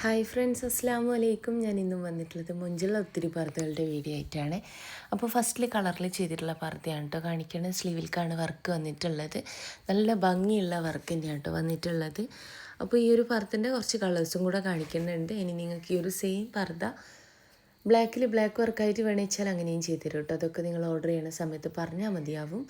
Hi friends അസ്സാം വലൈക്കും ഞാൻ ഇന്നും വന്നിട്ടുള്ളത് മുഞ്ചുള്ള ഒത്തിരി പർദ്ദകളുടെ വീഡിയോ ആയിട്ടാണ്. അപ്പോൾ ഫസ്റ്റിൽ കളറിൽ ചെയ്തിട്ടുള്ള പർദ്ദയാണ് കേട്ടോ കാണിക്കുന്നത് സ്ലീവിൽക്കാണ് വർക്ക് വന്നിട്ടുള്ളത്. നല്ല ഭംഗിയുള്ള വർക്ക് തന്നെയാണ് കേട്ടോ വന്നിട്ടുള്ളത്. അപ്പോൾ ഈ ഒരു പർദ്ദന്റെ കുറച്ച് കളേഴ്സും കൂടെ കാണിക്കുന്നുണ്ട്. ഇനി നിങ്ങൾക്ക് ഈ ഒരു സെയിം പർദ്ദ ബ്ലാക്കിൽ ബ്ലാക്ക് വർക്കായിട്ട് വേണിച്ചാൽ അങ്ങനെയും ചെയ്തു കേട്ടോ. അതൊക്കെ നിങ്ങൾ ഓർഡർ ചെയ്യണ സമയത്ത് പറഞ്ഞാൽ മതിയാവും.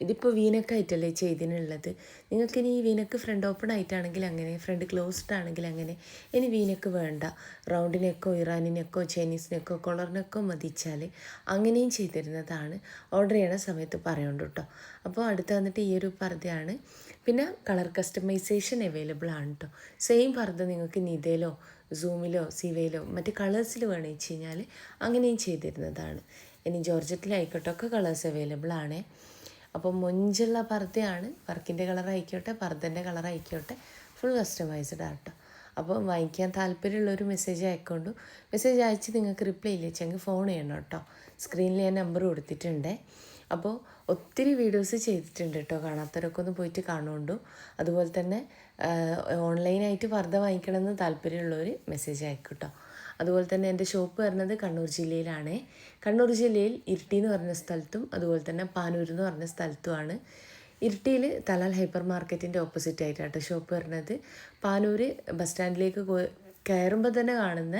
ഇതിപ്പോൾ വീനക്കായിട്ടല്ലേ ചെയ്തിനുള്ളത്. നിങ്ങൾക്കിനി ഈ വീനക്ക് ഫ്രണ്ട് ഓപ്പൺ ആയിട്ടാണെങ്കിൽ അങ്ങനെ ഫ്രണ്ട് ക്ലോസ്ഡ് ആണെങ്കിൽ അങ്ങനെ ഇനി വീനക്ക് വേണ്ട. റൗണ്ടിനെക്കോ ഇറാനിനെക്കോ ചൈനീസിനെക്കോ കോളറിനൊക്കോ മതിച്ചാൽ അങ്ങനെയും ചെയ്തിരുന്നതാണ് ഓർഡർ ചെയ്യണ സമയത്ത് പറയുന്നുണ്ട് കേട്ടോ. അപ്പോൾ അടുത്ത് വന്നിട്ട് ഈ ഒരു പർദ്ദയാണ്. പിന്നെ കളർ കസ്റ്റമൈസേഷൻ അവൈലബിൾ ആണ് കേട്ടോ. സെയിം പർദ്ദ നിങ്ങൾക്ക് നിതയിലോ സൂമിലോ സിവയിലോ മറ്റ് കളേഴ്സിൽ വേണമെന്ന് കഴിഞ്ഞാൽ അങ്ങനെയും ചെയ്തിരുന്നതാണ്. ഇനി ജോർജറ്റിലായിക്കോട്ടെ ഒക്കെ കളേഴ്സ് അവൈലബിൾ ആണ്. അപ്പോൾ മൊഞ്ചുള്ള പർദ്ദയാണ്. വർക്കിന്റെ കളർ ആയിക്കോട്ടെ പർദ്ദന്റെ കളർ ആയിക്കോട്ടെ ഫുൾ കസ്റ്റമൈസ്ഡ് ആട്ടോ അപ്പോൾ വാങ്ങിക്കാൻ താല്പര്യമുള്ളൊരു മെസ്സേജ് അയക്കൊണ്ടു. മെസ്സേജ് അയച്ച് നിങ്ങൾക്ക് റിപ്ലൈ ഇല്ല വെച്ചെങ്കിൽ ഫോൺ ചെയ്യണം കേട്ടോ സ്ക്രീനിൽ ഞാൻ നമ്പർ കൊടുത്തിട്ടുണ്ട്. അപ്പോൾ ഒത്തിരി വീഡിയോസ് ചെയ്തിട്ടുണ്ട് കേട്ടോ. കാണാത്തവരൊക്കെ ഒന്ന് പോയിട്ട് കാണുകൊണ്ടു. അതുപോലെ തന്നെ ഓൺലൈനായിട്ട് പർദ്ദ വാങ്ങിക്കണമെന്ന് താല്പര്യമുള്ളവർ മെസ്സേജ് അയക്കും കേട്ടോ അതുപോലെ തന്നെ എന്റെ ഷോപ്പ് വരുന്നത് കണ്ണൂർ ജില്ലയിലാണ്. കണ്ണൂർ ജില്ലയിൽ ഇരിട്ടി എന്ന് പറഞ്ഞ സ്ഥലത്തും അതുപോലെ തന്നെ പാനൂർ എന്ന് പറഞ്ഞ സ്ഥലത്തുമാണ്. ഇരിട്ടിയിൽ തലാൽ ഹൈപ്പർ മാർക്കറ്റിന്റെ ഓപ്പോസിറ്റ് ആയിട്ടാണ് ഷോപ്പ് വരുന്നത്. പാനൂർ ബസ് സ്റ്റാൻഡിലേക്ക് കയറുമ്പോൾ തന്നെ കാണുന്ന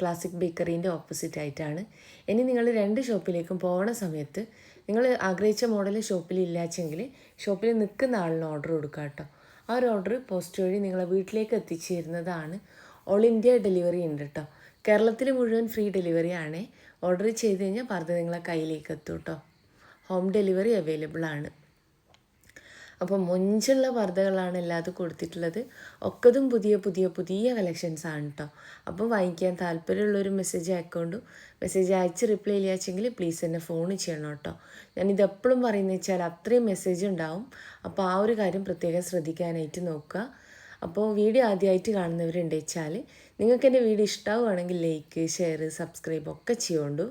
ക്ലാസിക് ബേക്കറീന്റെ ഓപ്പോസിറ്റ് ആയിട്ടാണ്. ഇനി നിങ്ങൾ രണ്ട് ഷോപ്പിലേക്കും പോകുന്ന സമയത്ത് നിങ്ങൾ ആഗ്രഹിച്ച മോഡൽ ഷോപ്പിൽ ഇല്ലാച്ചെങ്കിൽ ഷോപ്പിൽ നിൽക്കുന്ന ആളിന് ഓർഡർ കൊടുക്കുക കേട്ടോ ആ ഒരു ഓർഡർ പോസ്റ്റ് വഴി നിങ്ങളെ വീട്ടിലേക്ക് എത്തിച്ചു തരുന്നതാണ് ഓൾ ഇന്ത്യ ഡെലിവറി ഉണ്ട് കേട്ടോ കേരളത്തിൽ മുഴുവൻ ഫ്രീ ഡെലിവറി ആണ്. ഓർഡർ ചെയ്ത് കഴിഞ്ഞാൽ പറഞ്ഞ് നിങ്ങളെ കയ്യിലേക്ക് എത്തും കേട്ടോ ഹോം ഡെലിവറി അവൈലബിൾ ആണ്. അപ്പോൾ മുഞ്ചുള്ള പർദ്ദകളാണ് എല്ലാതും കൊടുത്തിട്ടുള്ളത്. ഒക്കതും പുതിയ പുതിയ പുതിയ കളക്ഷൻസ് ആണ് കേട്ടോ അപ്പോൾ വാങ്ങിക്കാൻ താല്പര്യമുള്ളൊരു മെസ്സേജ് അയക്കൊണ്ടു. മെസ്സേജ് അയച്ച് റിപ്ലൈ ഇല്ലാച്ചെങ്കിൽ പ്ലീസ് എന്നെ ഫോൺ ചെയ്യണം കേട്ടോ ഞാനിത് എപ്പോഴും പറയുന്നത് വെച്ചാൽ അത്രയും മെസ്സേജ് ഉണ്ടാവും. അപ്പോൾ ആ ഒരു കാര്യം പ്രത്യേകം ശ്രദ്ധിക്കാനായിട്ട് നോക്കുക. അപ്പോൾ വീഡിയോ ആദ്യമായിട്ട് കാണുന്നവരുണ്ട് വെച്ചാൽ നിങ്ങൾക്ക് എന്റെ വീഡിയോ ഇഷ്ടമാവുകയാണെങ്കിൽ ലൈക്ക് ഷെയർ സബ്സ്ക്രൈബ് ഒക്കെ ചെയ്യുകൊണ്ടു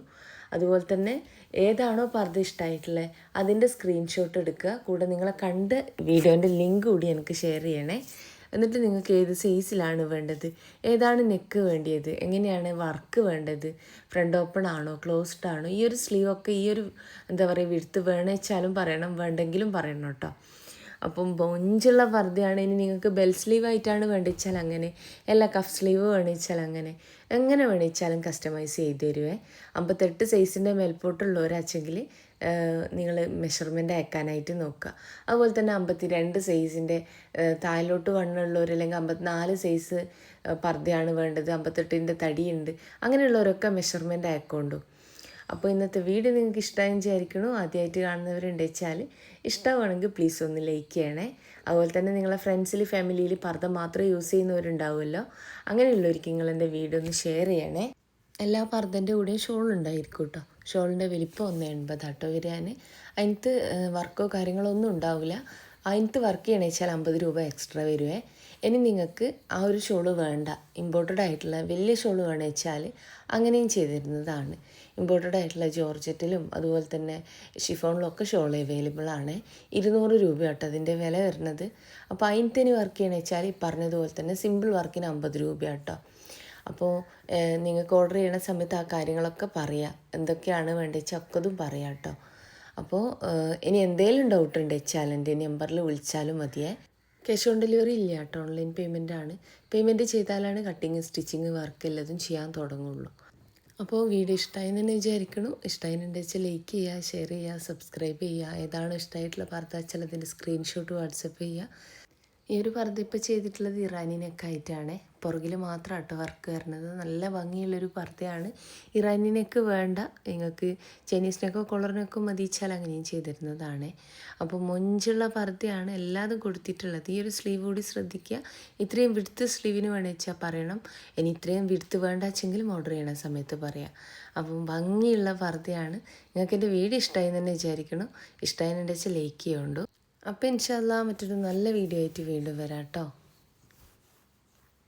അതുപോലെ തന്നെ ഏതാണോ പർദ്ദ ഇഷ്ടമായിട്ടുള്ളത് അതിന്റെ സ്ക്രീൻഷോട്ട് എടുക്കുക. കൂടെ നിങ്ങളെ കണ്ട് വീഡിയോന്റെ ലിങ്ക് കൂടി എനിക്ക് ഷെയർ ചെയ്യണേ. എന്നിട്ട് നിങ്ങൾക്ക് ഏത് സൈസിലാണ് വേണ്ടത്? ഏതാണ് നെക്ക് വേണ്ടിയത്? എങ്ങനെയാണ് വർക്ക് വേണ്ടത്? ഫ്രണ്ട് ഓപ്പൺ ആണോ ക്ലോസ്ഡ് ആണോ? ഈ ഒരു സ്ലീവൊക്കെ ഈ ഒരു എന്താ പറയുക വിടുത്ത് വേണമെച്ചാലും പറയണം വേണ്ടെങ്കിലും പറയണം കേട്ടോ. അപ്പം ബൊഞ്ചുള്ള പർദ്ദയാണ് ഇനി നിങ്ങൾക്ക് ബെൽ സ്ലീവ് ആയിട്ടാണ് വേണ്ടിച്ചാൽ അങ്ങനെ അല്ല കഫ് സ്ലീവ് വേണിച്ചാൽ അങ്ങനെ എങ്ങനെ വേണിച്ചാലും കസ്റ്റമൈസ് ചെയ്ത് തരുവേ. അമ്പത്തെട്ട് സൈസിന്റെ മേൽപോട്ടുള്ളവരാച്ചെങ്കിൽ നിങ്ങൾ മെഷർമെന്റ് അയക്കാനായിട്ട് നോക്കുക. അതുപോലെ തന്നെ അമ്പത്തി രണ്ട് സൈസിന്റെ താഴോട്ട് വണ്ണുള്ളവർ അല്ലെങ്കിൽ അമ്പത്തിനാല് സൈസ് പർദ്ദയാണ് വേണ്ടത്. അമ്പത്തെട്ടിന്റെ തടിയുണ്ട്. അങ്ങനെയുള്ളവരൊക്കെ മെഷർമെന്റ് അയക്കൊണ്ടു. അപ്പോൾ ഇന്നത്തെ വീഡിയോ നിങ്ങൾക്ക് ഇഷ്ടമായി വിചാരിക്കണോ? ആദ്യമായിട്ട് കാണുന്നവരുണ്ട് വെച്ചാൽ ഇഷ്ടമാണെങ്കിൽ പ്ലീസ് ഒന്ന് ലൈക്ക് ചെയ്യണേ. അതുപോലെ തന്നെ നിങ്ങളെ ഫ്രണ്ട്സിൽ ഫാമിലിയിൽ പർദ്ദ മാത്രം യൂസ് ചെയ്യുന്നവരുണ്ടാവുമല്ലോ. അങ്ങനെയുള്ളവർക്ക് നിങ്ങൾ എന്റെ വീഡിയോ ഒന്ന് ഷെയർ ചെയ്യണേ. എല്ലാ പർദ്ദന്റെ കൂടെയും ഷോൾ ഉണ്ടായിരിക്കും കേട്ടോ ഷോളിന്റെ വലിപ്പം ഒന്ന് എൺപതാട്ടോ വരാൻ അതിനകത്ത് വർക്കോ കാര്യങ്ങളോ ഒന്നും ഉണ്ടാവില്ല. അതിനകത്ത് വർക്ക് ചെയ്യണേച്ചാൽ അമ്പത് രൂപ എക്സ്ട്രാ വരുവേ. ഇനി നിങ്ങൾക്ക് ആ ഒരു ഷോൾ വേണ്ട. ഇമ്പോർട്ടഡ് ആയിട്ടുള്ള വലിയ ഷോൾ വേണമെന്ന് വെച്ചാൽ അങ്ങനെയും ചെയ്തിരുന്നതാണ്. ഇമ്പോർട്ടഡ് ആയിട്ടുള്ള ജോർജറ്റിലും അതുപോലെ തന്നെ ഷിഫോണിലും ഒക്കെ ഷോൾ അവൈലബിൾ ആണ്. ഇരുന്നൂറ് രൂപ കേട്ടോ അതിന്റെ വില വരുന്നത്. അപ്പോൾ അതിന് വർക്ക് ചെയ്യണമെന്ന് വെച്ചാൽ ഈ പറഞ്ഞതുപോലെ തന്നെ സിമ്പിൾ വർക്കിന് അമ്പത് രൂപ കേട്ടോ അപ്പോൾ നിങ്ങൾക്ക് ഓർഡർ ചെയ്യണ സമയത്ത് ആ കാര്യങ്ങളൊക്കെ പറയാം. എന്തൊക്കെയാണ് വേണ്ടത് വെച്ചാൽ ഒക്കെ അതും പറയാം കേട്ടോ അപ്പോൾ ഇനി എന്തെങ്കിലും ഡൗട്ട് ഉണ്ട് വെച്ചാൽ എന്റെ നമ്പറിൽ വിളിച്ചാലും മതിയേ. ക്യാഷ് ഓൺ ഡെലിവറി ഇല്ല കേട്ടോ. ഓൺലൈൻ പേയ്മെന്റ് ആണ്. പേയ്മെന്റ് ചെയ്താലാണ് കട്ടിങ് സ്റ്റിച്ചിങ് വർക്ക് എല്ലാതും ചെയ്യാൻ തുടങ്ങുള്ളൂ. അപ്പോൾ വീഡിയോ ഇഷ്ടമായി തന്നെ വിചാരിക്കണു ഇഷ്ടമായിട്ടുണ്ടെന്ന് വെച്ചാൽ ലൈക്ക് ചെയ്യുക ഷെയർ ചെയ്യുക സബ്സ്ക്രൈബ് ചെയ്യുക. ഏതാണോ ഇഷ്ടമായിട്ടുള്ള വാർത്ത വെച്ചാൽ അതിന്റെ സ്ക്രീൻഷോട്ട് വാട്സപ്പ് ചെയ്യുക. ഈ ഒരു പർദ്ദ ഇപ്പോൾ ചെയ്തിട്ടുള്ളത് ഇറാനിനൊക്കെ ആയിട്ടാണ്. പുറകിൽ മാത്രം കേട്ടോ വർക്ക് വരുന്നത്. നല്ല ഭംഗിയുള്ളൊരു പർദ്ദയാണ്. ഇറാനിനൊക്കെ വേണ്ട. നിങ്ങൾക്ക് ചൈനീസിനൊക്കെ കൊളറിനൊക്കെ മതിച്ചാൽ അങ്ങനെയും ചെയ്തിരുന്നതാണ്. അപ്പോൾ മൊഞ്ചുള്ള പർദ്ദയാണ് എല്ലാതും കൊടുത്തിട്ടുള്ളത്. ഈ ഒരു സ്ലീവ് കൂടി ശ്രദ്ധിക്കുക. ഇത്രയും വിടുത്ത് സ്ലീവിന് വേണമെച്ചാൽ പറയണം. ഇനി ഇത്രയും വിടുത്ത് വേണ്ടാച്ചെങ്കിലും ഓർഡർ ചെയ്യണ സമയത്ത് പറയാം. അപ്പം ഭംഗിയുള്ള പർദ്ദയാണ്. നിങ്ങൾക്ക് എന്റെ വീഡിയോ ഇഷ്ടമായി തന്നെ വിചാരിക്കണം ഇഷ്ടമായി എന്നുവെച്ചാൽ ലൈക്ക് ചെയ്യുന്നുണ്ട് അപ്പോൾ ഇൻഷാല്ല മറ്റൊരു നല്ല വീഡിയോ ആയിട്ട് വീണ്ടും വരാം കേട്ടോ.